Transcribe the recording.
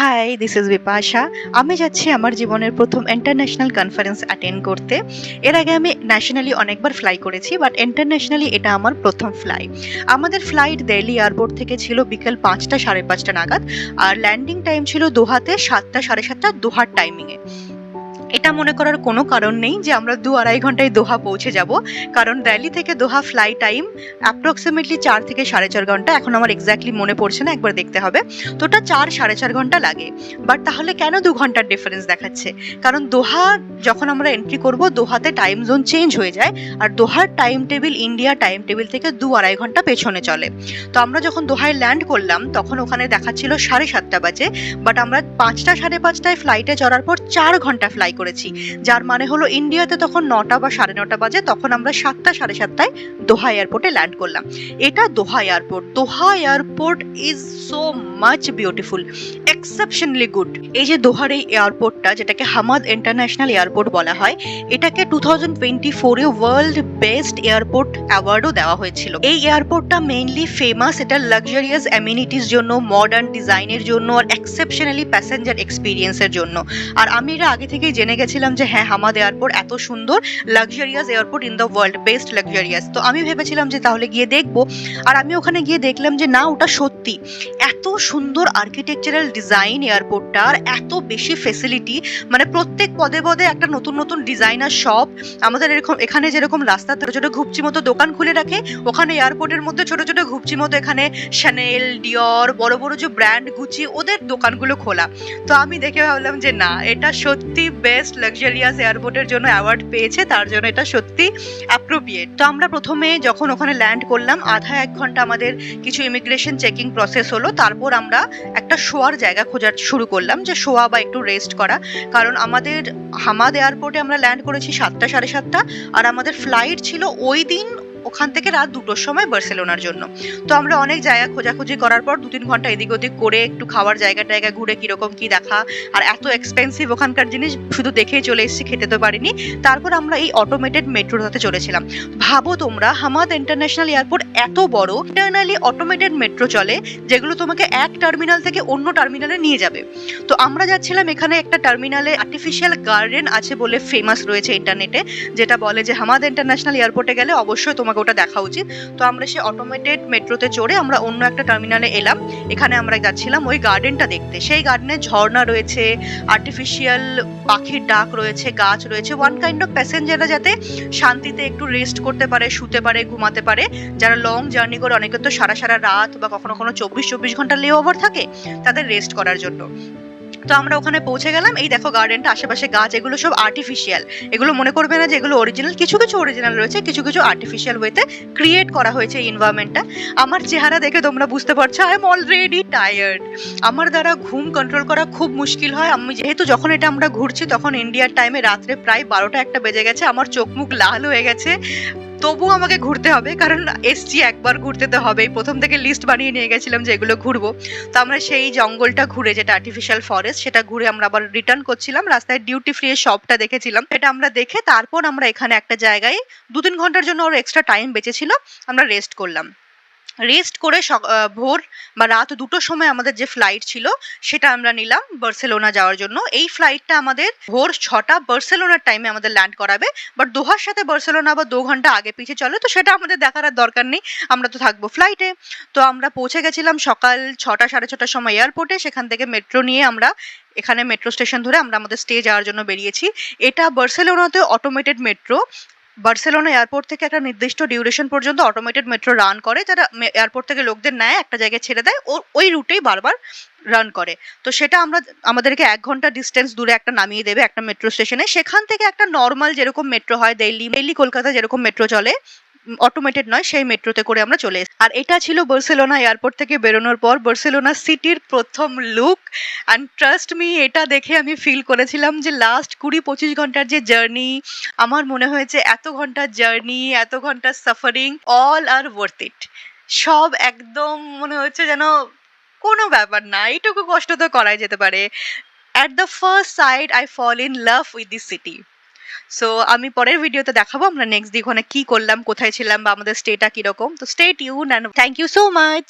Hi this is Bipasha. আমি যাচ্ছি আমার জীবনের প্রথম ইন্টারন্যাশনাল কনফারেন্স অ্যাটেন্ড করতে। এর আগে আমি ন্যাশনালি অনেকবার ফ্লাই করেছি বাট ইন্টারন্যাশনালি এটা আমার প্রথম ফ্লাই আমাদের ফ্লাইট দিল্লি এয়ারপোর্ট থেকে ছিল বিকেল পাঁচটা সাড়ে পাঁচটা নাগাদ, আর ল্যান্ডিং টাইম ছিল দোহাতে সাতটা সাড়ে সাতটা দোহার টাইমিংয়ে এটা মনে করার কোনো কারণ নেই যে আমরা দু আড়াই ঘন্টায় দোহা পৌঁছে যাব। কারণ দিল্লি থেকে দোহা ফ্লাই টাইম অ্যাপ্রক্সিমেটলি চার থেকে সাড়ে চার ঘণ্টা। এখন আমার এক্স্যাক্টলি মনে পড়ছে না, একবার দেখতে হবে। তো ওটা চার, সাড়ে চার ঘণ্টা লাগে। বাট তাহলে কেন দু ঘণ্টার ডিফারেন্স দেখাচ্ছে? কারণ দোহা যখন আমরা এন্ট্রি করব, দোহাতে টাইম জোন চেঞ্জ হয়ে যায়। আর দোহার time table India time table থেকে দু আড়াই ঘণ্টা পেছনে চলে। তো আমরা যখন দোহায় ল্যান্ড করলাম, তখন ওখানে দেখাচ্ছিল সাড়ে সাতটা বাজে। বাট আমরা পাঁচটা, সাড়ে পাঁচটায় ফ্লাইটে চড়ার পর চার ঘণ্টা ফ্লাই করেছি। যার মানে হলো ইন্ডিয়াতে তখন নটা বা সাড়ে নটা বাজে, তখন আমরা সাতটা, সাড়ে সাতটায় দোহা এয়ারপোর্টে ল্যান্ড করলাম। এটা Doha airport. Doha airport is so much beautiful exceptionally good এই যে দোহার এই এয়ারপোর্টটা, যেটাকে হামাদ ইন্টারন্যাশনাল এয়ারপোর্ট বলা হয়, এটাকে টু থাউজেন্ড টোয়েন্টি ফোরে ওয়ার্ল্ড বেস্ট এয়ারপোর্ট অ্যাওয়ার্ডও দেওয়া হয়েছিল। এই এয়ারপোর্টটা মেইনলি ফেমাস এটা লাক্সারিয়াস অ্যামিনিটিস জন্য মডার্ন ডিজাইনের জন্য, আর এক্সেপশনালি প্যাসেঞ্জার এক্সপিরিয়েন্সের জন্য। আর আমি এটা আগে থেকেই জেনে গেছিলাম যে হ্যাঁ হামাদ এয়ারপোর্ট এত সুন্দর luxurious airport in the world best luxurious তো আমি ভেবেছিলাম যে তাহলে গিয়ে দেখব। আর আমি ওখানে গিয়ে দেখলাম যে না, ওটা সত্যি। এত সুন্দর আর্কিটেকচারাল ডিজাইন এয়ারপোর্টটা আর এত বেশি ফেসিলিটি মানে প্রত্যেক পদে পদে একটা নতুন নতুন ডিজাইনার শপ আমাদের এরকম, এখানে যেরকম রাস্তা, ছোট ছোট ঘুপচি মতো দোকান খুলে রাখে, ওখানে এয়ারপোর্টের মধ্যে ছোট ছোট ঘুপচি মতো এখানে শ্যানেল ডিওর বড় বড় যে ব্র্যান্ড গুচি ওদের দোকানগুলো খোলা। তো আমি দেখে ভাবলাম যে না, এটা সত্যি বেস্ট লাক্সারিয়াস এয়ারপোর্টের জন্য অ্যাওয়ার্ড পেয়েছে, তার জন্য এটা সত্যি অ্যাপ্রোপ্রিয়েট তো আমরা প্রথমে যখন ওখানে ল্যান্ড করলাম, আধা এক ঘণ্টা আমাদের কিছু ইমিগ্রেশন চেকিং প্রসেস হলো, তারপর আমরা একটা শোয়ার জায়গা খোঁজার শুরু করলাম, যে শোয়া বা একটু রেস্ট করা। কারণ আমাদের হামাদ এয়ারপোর্টে আমরা ল্যান্ড করেছি সাতটা সাড়ে সাতটা, আর আমাদের ফ্লাইট ছিল ওই দিন ওখান থেকে রাত দুটোর সময় বার্সেলোনার জন্য। তো আমরা অনেক জায়গা খোঁজাখুঁজি করার পর দু তিন ঘণ্টা এদিক ওদিক করে একটু খাওয়ার জায়গা টায়গা ঘুরে কীরকম কি দেখা। আর এত এক্সপেন্সিভ ওখানকার জিনিস শুধু দেখেই চলে এসেছি, খেতে তো পারিনি। তারপর আমরা এই অটোমেটেড মেট্রোটাতে চলেছিলাম। ভাবো তোমরা, হামাদ ইন্টারন্যাশনাল এয়ারপোর্ট এত বড় ইন্টারনালি অটোমেটেড মেট্রো চলে, যেগুলো তোমাকে এক টার্মিনাল থেকে অন্য টার্মিনালে নিয়ে যাবে। তো আমরা যাচ্ছিলাম এখানে একটা টার্মিনালে আর্টিফিশিয়াল গার্ডেন আছে বলে ফেমাস রয়েছে ইন্টারনেটে যেটা বলে যে হামাদ ইন্টারন্যাশনাল এয়ারপোর্টে গেলে অবশ্যই তোমাকে ওটা দেখা উচিত। তো আমরা সে অটোমেটেড মেট্রোতে চড়ে আমরা অন্য একটা টার্মিনালে এলাম। এখানে আমরা যাচ্ছিলাম ওই গার্ডেনটা দেখতে। সেই গার্ডেনে ঝর্ণা রয়েছে আর্টিফিশিয়াল পাখির ডাক রয়েছে, গাছ রয়েছে। ওয়ান কাইন্ড অফ প্যাসেঞ্জাররা যাতে শান্তিতে একটু রেস্ট করতে পারে, শুতে পারে, ঘুমাতে পারে। যারা লং জার্নি করে অনেকে তো সারা সারা রাত বা কখনো কখনো চব্বিশ চব্বিশ ঘণ্টা লে ওভার থাকে, তাদের রেস্ট করার জন্য। তো আমরা ওখানে পৌঁছে গেলাম। এই দেখো গার্ডেনটা আশেপাশে গাছ, এগুলো সব আর্টিফিশিয়াল এগুলো মনে করবে না যে এগুলো অরিজিনাল কিছু কিছু অরিজিনাল রয়েছে, কিছু কিছু আর্টিফিশিয়াল ওয়েতে ক্রিয়েট করা হয়েছে এই এনভায়রনমেন্টটা আমার চেহারা দেখে তোমরা বুঝতে পারছ আই এম অলরেডি টায়ার্ড আমার দ্বারা ঘুম কন্ট্রোল করা খুব মুশকিল হয়। আমি যেহেতু যখন এটা আমরা ঘুরছি, তখন ইন্ডিয়ার টাইমে রাত্রে প্রায় বারোটা একটা বেজে গেছে। আমার চোখ মুখ লাল হয়ে গেছে। তবু আমাকে ঘুরতে হবে, কারণ এসছি একবার ঘুরতে তো হবেই। প্রথম থেকে লিস্ট বানিয়ে নিয়ে গেছিলাম যে এগুলো ঘুরবো। তো আমরা সেই জঙ্গলটা ঘুরে, যেটা আর্টিফিশিয়াল ফরেস্ট সেটা ঘুরে আমরা আবার রিটার্ন করছিলাম। রাস্তায় ডিউটি ফ্রি শপটা দেখেছিলাম। সেটা আমরা দেখে তারপর আমরা এখানে একটা জায়গায় দু তিন ঘণ্টার জন্য ওর এক্সট্রা টাইম বেঁচেছিল, আমরা রেস্ট করলাম। রেস্ট করে ভোর বা রাত দুটোর সময় আমাদের যে ফ্লাইট ছিল, সেটা আমরা নিলাম বার্সেলোনা যাওয়ার জন্য। এই ফ্লাইটটা আমাদের ভোর ছটা বার্সেলোনার টাইমে আমাদের ল্যান্ড করাবে। বাট দোহার সাথে বার্সেলোনা বা দু ঘণ্টা আগে পিছিয়ে চলে, তো সেটা আমাদের দেখার আর দরকার নেই। আমরা তো থাকব ফ্লাইটে তো আমরা পৌঁছে গেছিলাম সকাল ছটা, সাড়ে ছটার সময় এয়ারপোর্টে সেখান থেকে মেট্রো নিয়ে আমরা, এখানে মেট্রো স্টেশন ধরে আমরা আমাদের স্টে যাওয়ার জন্য বেরিয়েছি। এটা বার্সেলোনাতে অটোমেটেড মেট্রো বার্সেলোনা এয়ারপোর্ট থেকে একটা নির্দিষ্ট ডিউরেশন পর্যন্ত অটোমেটেড মেট্রো রান করে যারা এয়ারপোর্ট থেকে লোকদের নেয়, একটা জায়গায় ছেড়ে দেয়, ও ওই রুটেই বারবার রান করে। তো সেটা আমরা, আমাদেরকে এক ঘণ্টা ডিস্টেন্স দূরে একটা নামিয়ে দেবে একটা মেট্রো স্টেশনে সেখান থেকে একটা নর্মাল যেরকম মেট্রো হয় দিল্লি দিল্লি কলকাতা যেরকম মেট্রো চলে অটোমেটেড নয়, সেই মেট্রোতে করে আমরা চলে এসেছি। আর এটা ছিল বার্সেলোনা এয়ারপোর্ট থেকে বেরোনোর পর। বার্সেলোনা সিটির প্রথম লুক অ্যান্ড ট্রাস্ট মি এটা দেখে আমি ফিল করেছিলাম যে লাস্ট কুড়ি পঁচিশ ঘণ্টার যে জার্নি আমার মনে হয়েছে এত ঘণ্টার জার্নি এত ঘণ্টার suffering all are worth it সব একদম মনে হচ্ছে যেন কোনো ব্যাপার না, এইটুকু কষ্ট তো করাই যেতে পারে। At the first sight I fall in love with this city so আমি পরের ভিডিওতে দেখাবো আমরা নেক্সট দিক ওখানে কি করলাম, কোথায় ছিলাম বা আমাদের স্টেটা কীরকম। তো state you and thank you so much